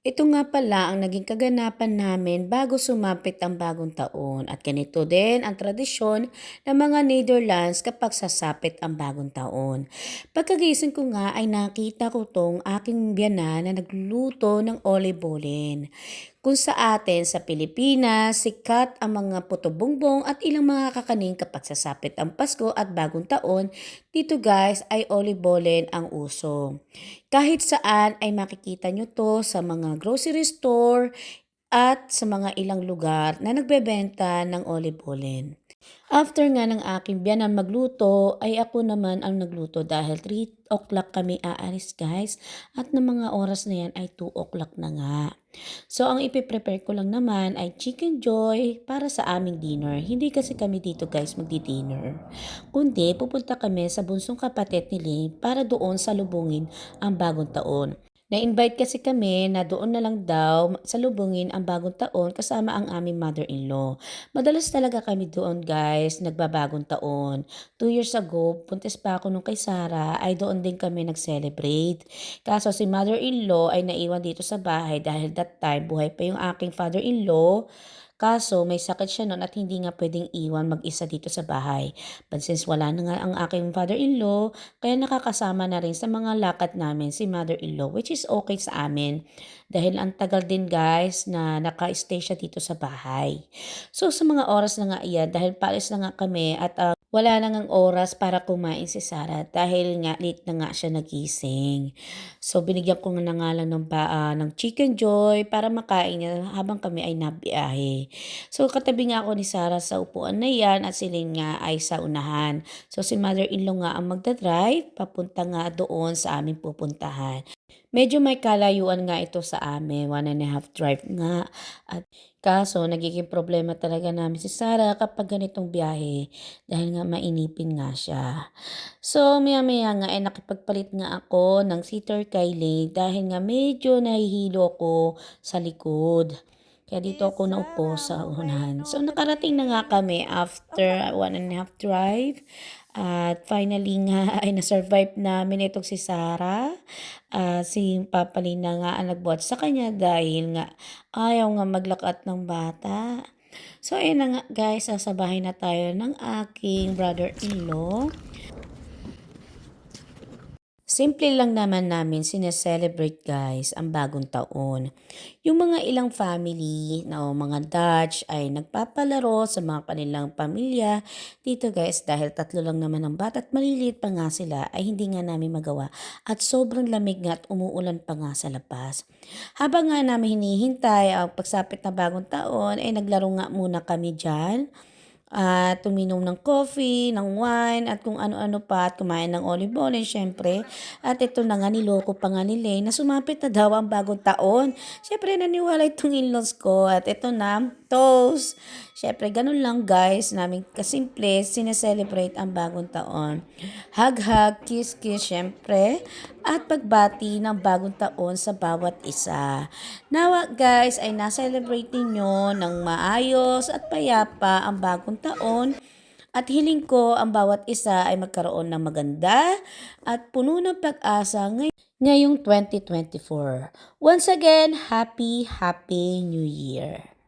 Ito nga pala ang naging kaganapan namin bago sumapit ang bagong taon at ganito din ang tradisyon ng mga Netherlands kapag sasapit ang bagong taon. Pagkagising ko nga ay nakita ko tong aking biyanan na nagluluto ng olibolin. Kung sa atin sa Pilipinas, sikat ang mga puto-bongbong at ilang mga kakaning kapag sasapit ang Pasko at bagong taon, dito guys ay olibolin ang uso. Kahit saan ay makikita nyo to sa mga grocery store at sa mga ilang lugar na nagbebenta ng oil. After nga ng aking biyanan magluto, ay ako naman ang nagluto dahil 3 o'clock kami aalis guys at ng mga oras na yan ay 2 o'clock na nga. So ang ipiprepare ko lang naman ay chicken joy para sa aming dinner. Hindi kasi kami dito guys magdi-dinner. Kundi pupunta kami sa bunsong kapatid ni Lane para doon salubungin ang bagong taon. Na-invite kasi kami na doon na lang daw salubungin ang bagong taon kasama ang aming mother-in-law. Madalas talaga kami doon guys, nagbabagong taon. Two years ago, puntis pa ako nung kay Sarah, ay doon din kami nag-celebrate. Kaso si mother-in-law ay naiwan dito sa bahay dahil that time buhay pa yung aking father-in-law. Kaso may sakit siya noon at hindi nga pwedeng iwan mag-isa dito sa bahay. But since wala na nga ang aking father-in-law, kaya nakakasama na rin sa mga lakad namin si mother-in-law which is okay sa amin. Dahil ang tagal din guys na naka-stay siya dito sa bahay. So sa mga oras na nga iyan, dahil paalis na nga kami at uh, wala na ngang oras para kumain si Sarah dahil nga late na nga siya nagising. So binigyan ko na nga lang ng, ba, uh, ng chicken joy para makain niya habang kami ay nabiyahe. So katabi nga ako ni Sarah sa upuan na yan at si Lynn nga ay sa unahan. So si mother-in-law nga ang magdadrive papunta nga doon sa aming pupuntahan. Medyo may kalayuan nga ito sa amin, one and a half drive nga. At kaso, nagiging problema talaga namin si Sarah kapag ganitong biyahe dahil nga mainipin nga siya. So, maya maya nga ay nakipagpalit nga ako ng seater kay Lay dahil nga medyo nahihilo ko sa likod. Kaya dito ako naupo sa unahan. So, nakarating na nga kami after one and a half drive. At finally nga ay na-survive namin itong si Sarah. Uh, si Papa Lina nga ang nagbuhat sa kanya dahil nga ayaw nga maglakat ng bata. So ayun na nga guys, sasabahay na tayo ng aking brother-in-law. Simple lang naman namin sineselebrate guys ang bagong taon. Yung mga ilang family na o mga Dutch ay nagpapalaro sa mga kanilang pamilya. Dito guys dahil tatlo lang naman ang bata at maliliit pa nga sila ay hindi nga namin magawa. At sobrang lamig nga at umuulan pa nga sa labas. Habang nga namin hinihintay ang pagsapit na bagong taon ay naglaro nga muna kami dyan at tuminom ng coffee, ng wine, at kung ano-ano pa, at kumain ng olive oil, syempre. At ito na nga, niloko pa nga ni Lane na sumapit na daw ang bagong taon. Syempre, naniwala itong in-laws ko. At ito na, toast. Syempre, ganun lang guys, namin kasimple, sineselebrate ang bagong taon. Hug-hug, kiss-kiss, syempre. At pagbati ng bagong taon sa bawat isa. Nawa guys, ay na-celebrate ninyo ng maayos at payapa ang bagong taon at hiling ko ang bawat isa ay magkaroon ng maganda at puno ng pag-asa ngayong 2024. Once again, happy, happy New Year!